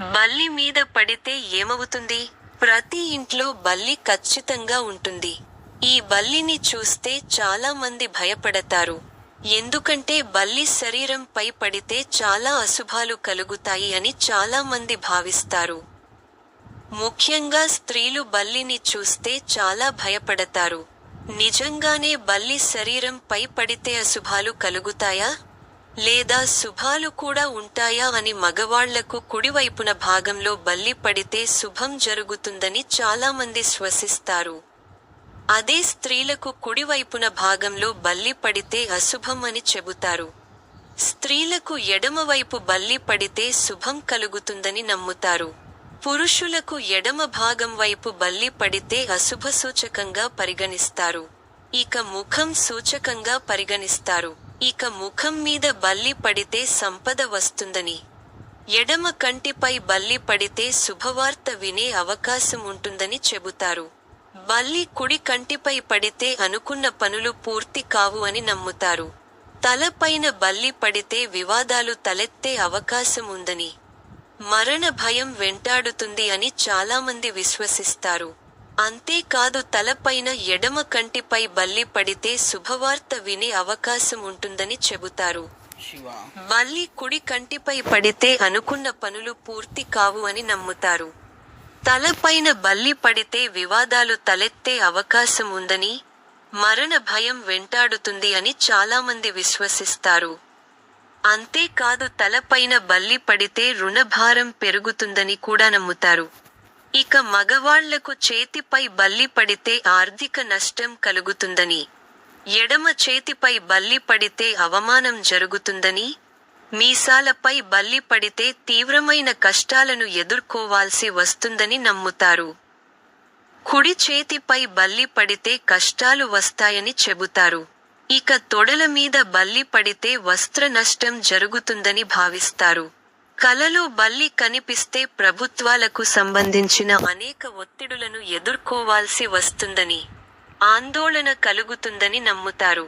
బల్లి మీద పడితే ఏమవుతుంది? ప్రతి ఇంట్లో బల్లి ఖచ్చితంగా ఉంటుంది. ఈ బల్లిని చూస్తే చాలా మంది భయపడతారు. ఎందుకంటే బల్లి శరీరంపై పడితే చాలా అశుభాలు కలుగుతాయి అని చాలా మంది భావిస్తారు. ముఖ్యంగా స్త్రీలు బల్లిని చూస్తే చాలా భయపడతారు. నిజంగానే బల్లి శరీరంపై పడితే అశుభాలు కలుగుతాయా? లేదా శుభాలు కూడా ఉంటాయా అని మగవాళ్ళకు కుడివైపున భాగంలో బల్లి పడితే శుభం జరుగుతుందని చాలామంది శ్వసిస్తారు. అదే స్త్రీలకు కుడివైపున భాగంలో బల్లి పడితే అశుభం అని చెబుతారు. స్త్రీలకు ఎడమవైపు బల్లి పడితే శుభం కలుగుతుందని నమ్ముతారు. పురుషులకు ఎడమ భాగం వైపు బల్లి పడితే అశుభ సూచకంగా పరిగణిస్తారు. ఇక ముఖం సూచకంగా పరిగణిస్తారు. ఇక ముఖం మీద బల్లి పడితే సంపద వస్తుందని. ఎడమ కంటిపై బల్లి పడితే శుభవార్త వినే అవకాశం ఉంటుందని చెబుతారు. బల్లి కుడి కంటిపై పడితే అనుకున్న పనులు పూర్తి కావు అని నమ్ముతారు. తలపైన బల్లి పడితే వివాదాలు తలెత్తే అవకాశం ఉందని. మరణ భయం వెంటాడుతుంది అని చాలామంది విశ్వసిస్తారు. అంతేకాదు తలపైన ఎడమ కంటిపై బల్లి పడితే శుభవార్త వినే అవకాశం ఉంటుందని చెబుతారు. బల్లి కుడి కంటిపై పడితే అనుకున్న పనులు పూర్తి కావు అని నమ్ముతారు. తలపైన బల్లి పడితే వివాదాలు తలెత్తే అవకాశం ఉందని మరణ భయం వెంటాడుతుంది అని చాలామంది విశ్వసిస్తారు. అంతేకాదు తలపైన బల్లి పడితే రుణభారం పెరుగుతుందని కూడా నమ్ముతారు. ఇక మగవాళ్ళకు చేతిపై బల్లి పడితే ఆర్థిక నష్టం కలుగుతుందని ఎడమ చేతిపై బల్లి పడితే అవమానం జరుగుతుందని మీసాలపై బల్లి పడితే తీవ్రమైన కష్టాలను ఎదుర్కోవాల్సి వస్తుందని నమ్ముతారు. కుడి చేతిపై బల్లి పడితే కష్టాలు వస్తాయని చెబుతారు. ఇక తొడల మీద బల్లి పడితే వస్త్ర నష్టం జరుగుతుందని భావిస్తారు. కలలో బల్లి కనిపిస్తే ప్రభుత్వాలకు సంబంధించిన అనేక ఒత్తిడులను ఎదుర్కోవాల్సి వస్తుందని ఆందోళన కలుగుతుందని నమ్ముతారు.